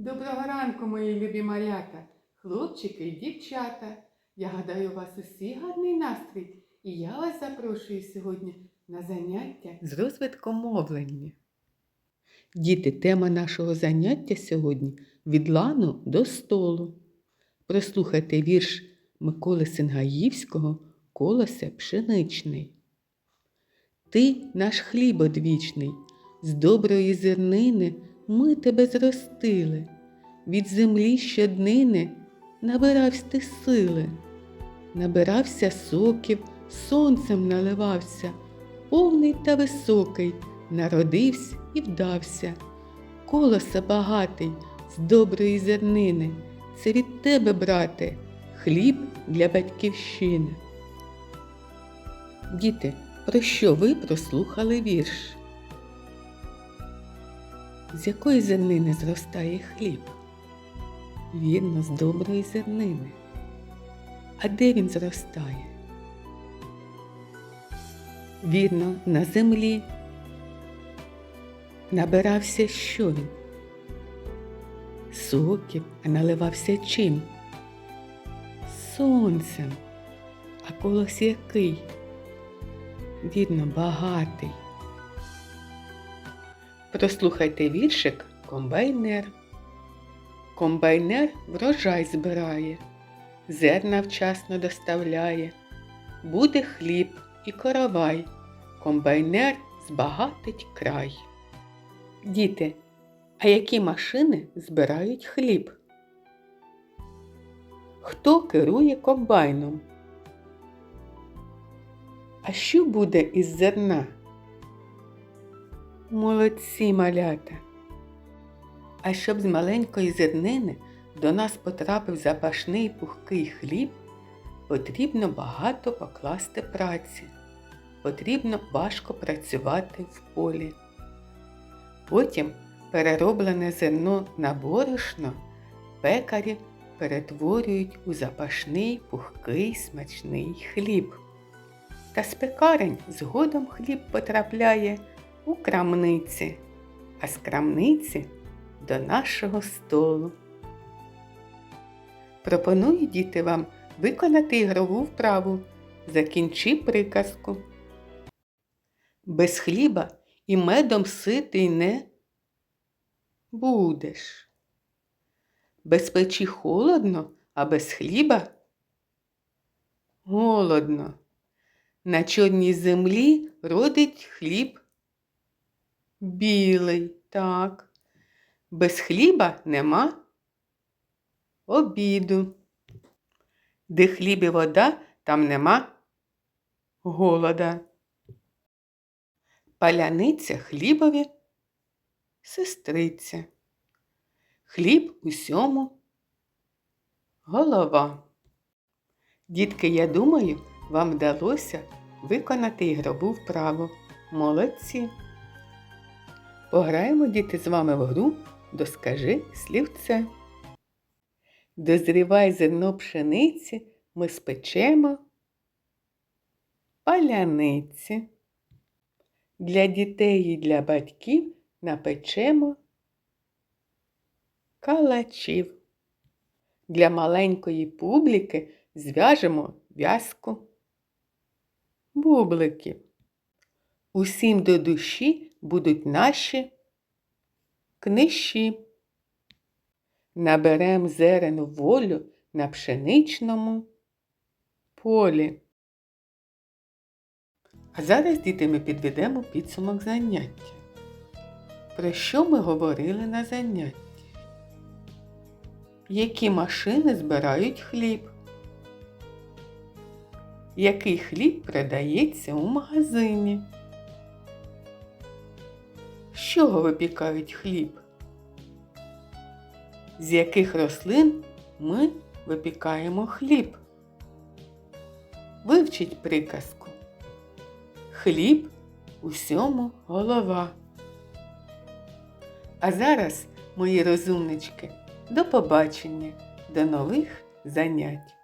Доброго ранку, мої любі малята, хлопчики і дівчата. Я гадаю, у вас усі гарний настрій, і я вас запрошую сьогодні на заняття з розвитком мовлення. Діти, тема нашого заняття сьогодні від лану до столу. Прослухайте вірш Миколи Сингаївського Колосе пшеничний. Ти наш хліб одвічний, з доброї зернини ми тебе зростили, від землі щоднини набиравсь ти сили, набирався соків, сонцем наливався, повний та високий, народився і вдався. Колоса багатий з доброї зернини, це від тебе, брате, хліб для батьківщини. Діти, про що ви прослухали вірш? З якої зернини зростає хліб? Вірно, з доброї зернини. А де він зростає? Вірно, на землі. Набирався що він? Соків, а наливався чим? Сонцем. А колос який? Вірно, багатий. Прослухайте віршик комбайнер. Комбайнер врожай збирає, зерна вчасно доставляє. Буде хліб і коровай, комбайнер збагатить край. Діти, а які машини збирають хліб? Хто керує комбайном? А що буде із зерна? Молодці малята. А щоб з маленької зернини до нас потрапив запашний пухкий хліб, потрібно багато покласти праці, потрібно важко працювати в полі. Потім перероблене зерно на борошно пекарі перетворюють у запашний пухкий смачний хліб. Та з пекарень згодом хліб потрапляє у крамниці, а з крамниці до нашого столу. Пропоную діти вам виконати ігрову вправу. Закінчи приказку. Без хліба і медом ситий не будеш. Без печі холодно, а без хліба голодно. На чорній землі родить хліб білий, так. Без хліба нема обіду. Де хліб і вода, там нема голода. Паляниця хлібові сестриця. Хліб усьому голова. Дітки, я думаю, вам вдалося виконати ігрову вправу. Молодці! Пограємо діти з вами в гру Доскажи слівце. Дозрівай зерно пшениці, ми спечемо паляниці. Для дітей і для батьків напечемо калачів. Для маленької публіки зв'яжемо в'язку бубликів. Усім до душі будуть наші книжі. Наберем зерен волю на пшеничному полі. А зараз, діти, ми підведемо підсумок заняття. Про що ми говорили на занятті? Які машини збирають хліб? Який хліб продається у магазині? Чого випікають хліб? З яких рослин ми випікаємо хліб? Вивчіть приказку. Хліб усьому голова. А зараз, мої розумнички, до побачення, до нових занять.